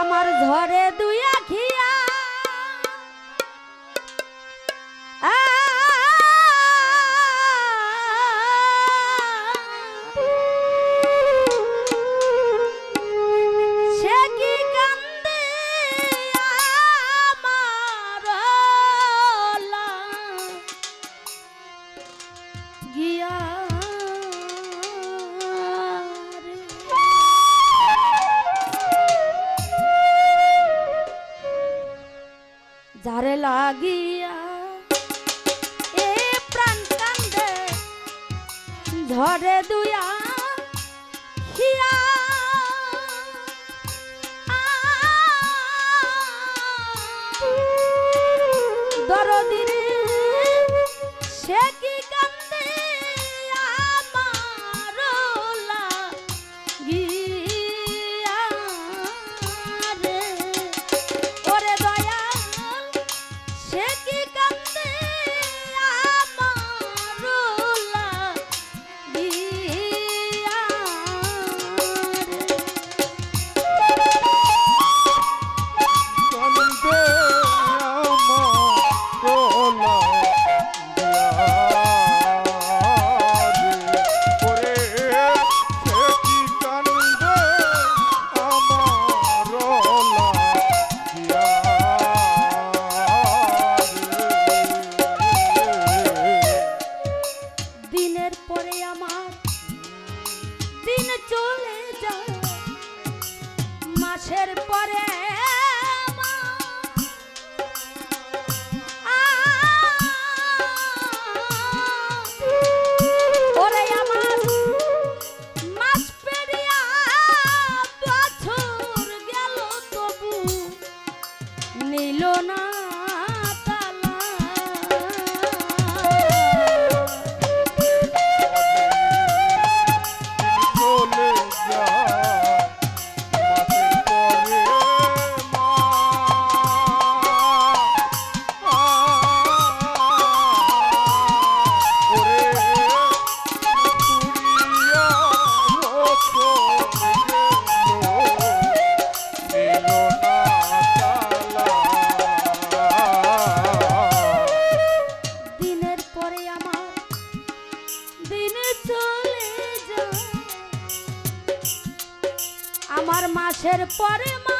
আমার ঝরে দু ধরে দুয়া হিয়া দিনের পরে আমার দিন চলে যায়। মাসের পরে দিন চলে যা আমার মাসের পরে মা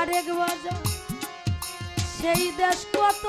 আরেক বাজা সেই দেশ কত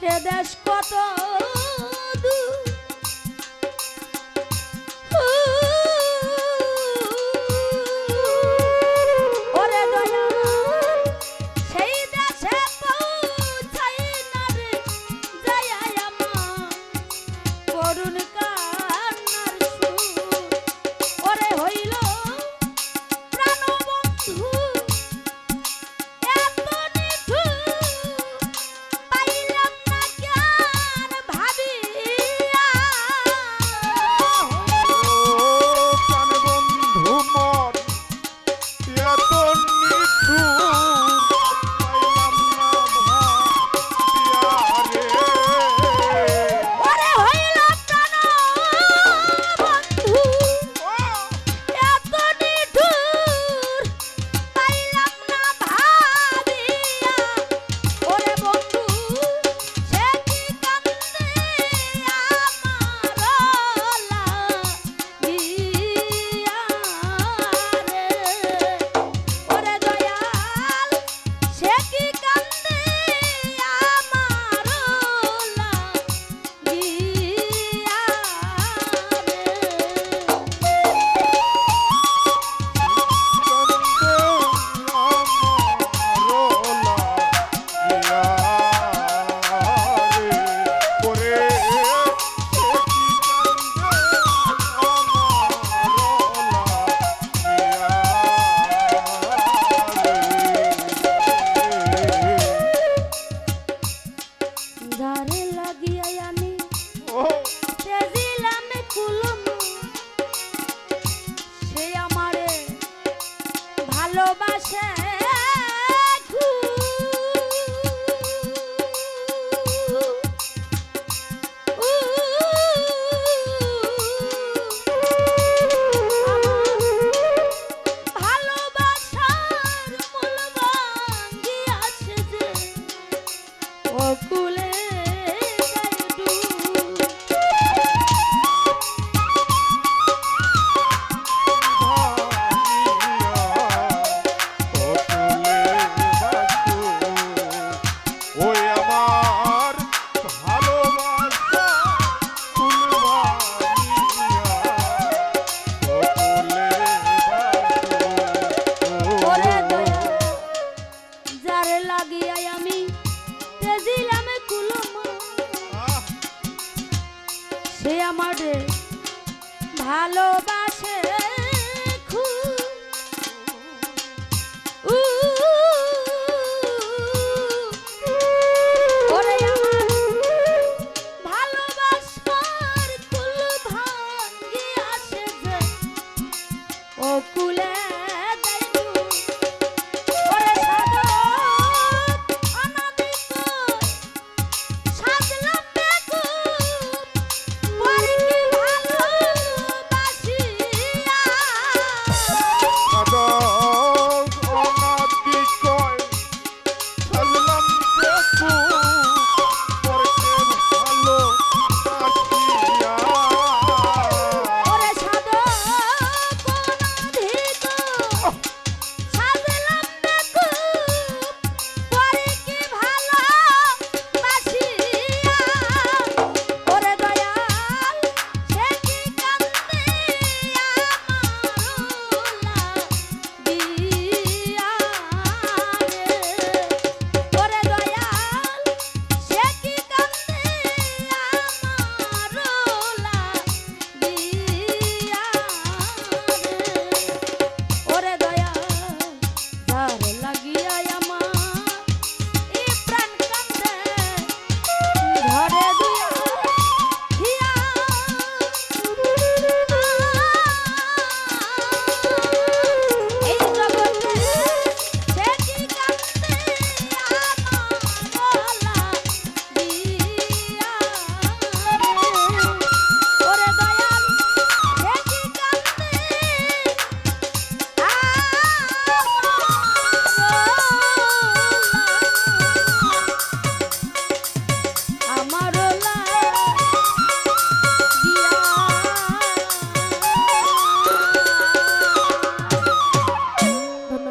cheia das cotas.